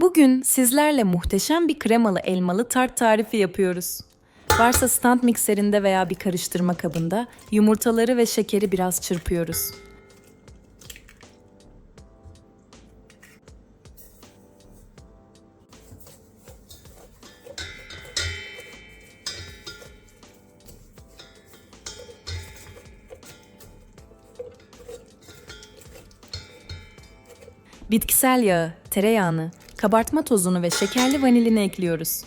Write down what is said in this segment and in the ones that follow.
Bugün sizlerle muhteşem bir kremalı elmalı tart tarifi yapıyoruz. Varsa stand mikserinde veya bir karıştırma kabında yumurtaları ve şekeri biraz çırpıyoruz. Bitkisel yağı, tereyağını, kabartma tozunu ve şekerli vanilini ekliyoruz.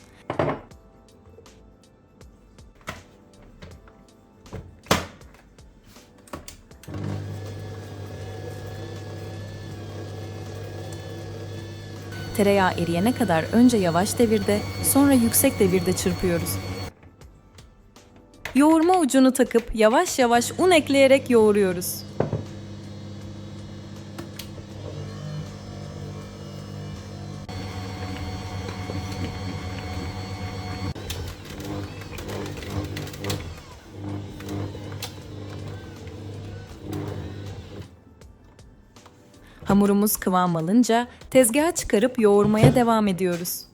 Tereyağı eriyene kadar önce yavaş devirde, sonra yüksek devirde çırpıyoruz. Yoğurma ucunu takıp yavaş yavaş un ekleyerek yoğuruyoruz. Hamurumuz kıvam alınca tezgaha çıkarıp yoğurmaya devam ediyoruz.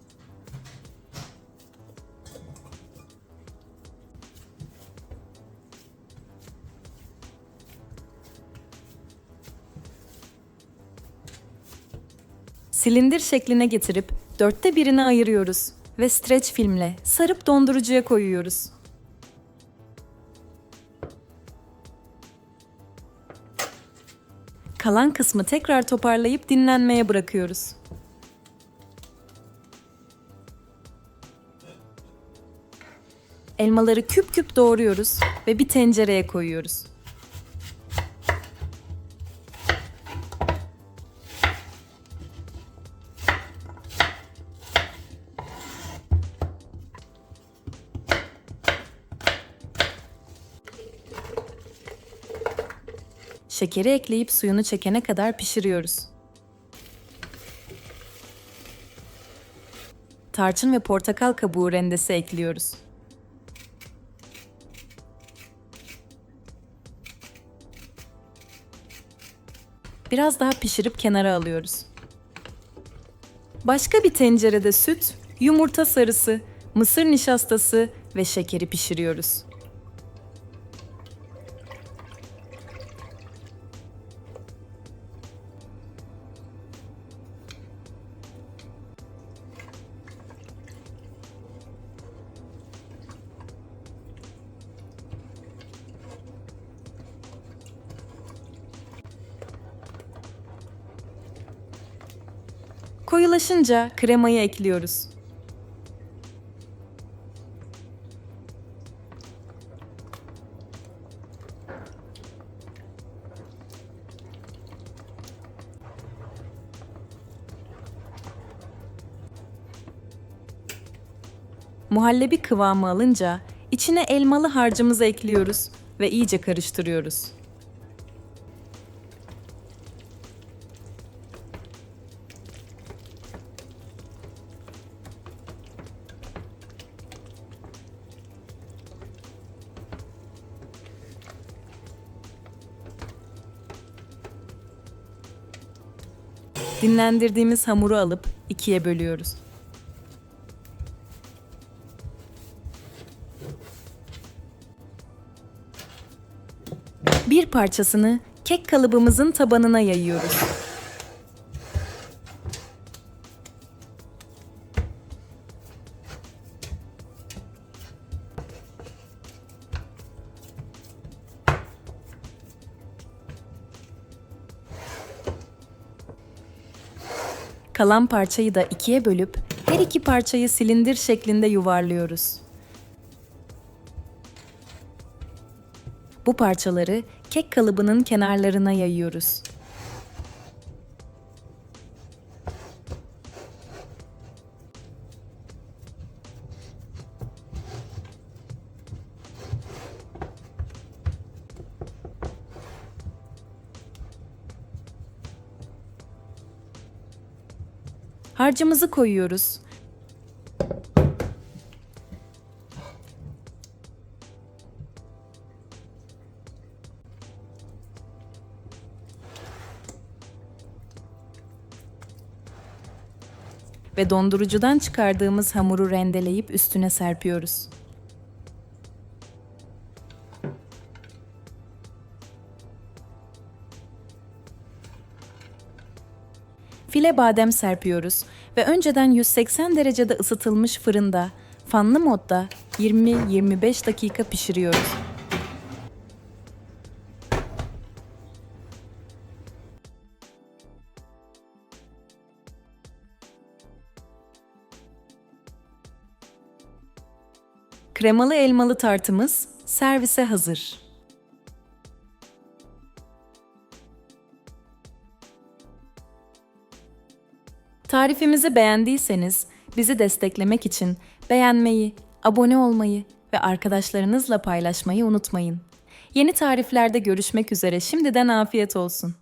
Silindir şekline getirip dörtte birini ayırıyoruz ve streç filmle sarıp dondurucuya koyuyoruz. Kalan kısmı tekrar toparlayıp dinlenmeye bırakıyoruz. Elmaları küp küp doğruyoruz ve bir tencereye koyuyoruz. Şekeri ekleyip suyunu çekene kadar pişiriyoruz. Tarçın ve portakal kabuğu rendesi ekliyoruz. Biraz daha pişirip kenara alıyoruz. Başka bir tencerede süt, yumurta sarısı, mısır nişastası ve şekeri pişiriyoruz. Koyulaşınca kremayı ekliyoruz. Muhallebi kıvamı alınca içine elmalı harcımızı ekliyoruz ve iyice karıştırıyoruz. Dinlendirdiğimiz hamuru alıp ikiye bölüyoruz. Bir parçasını kek kalıbımızın tabanına yayıyoruz. Kalan parçayı da ikiye bölüp her iki parçayı silindir şeklinde yuvarlıyoruz. Bu parçaları kek kalıbının kenarlarına yayıyoruz. Harcımızı koyuyoruz. ve dondurucudan çıkardığımız hamuru rendeleyip üstüne serpiyoruz. File badem serpiyoruz ve önceden 180 derecede ısıtılmış fırında fanlı modda 20-25 dakika pişiriyoruz. Kremalı elmalı tartımız servise hazır. Tarifimizi beğendiyseniz bizi desteklemek için beğenmeyi, abone olmayı ve arkadaşlarınızla paylaşmayı unutmayın. Yeni tariflerde görüşmek üzere şimdiden afiyet olsun.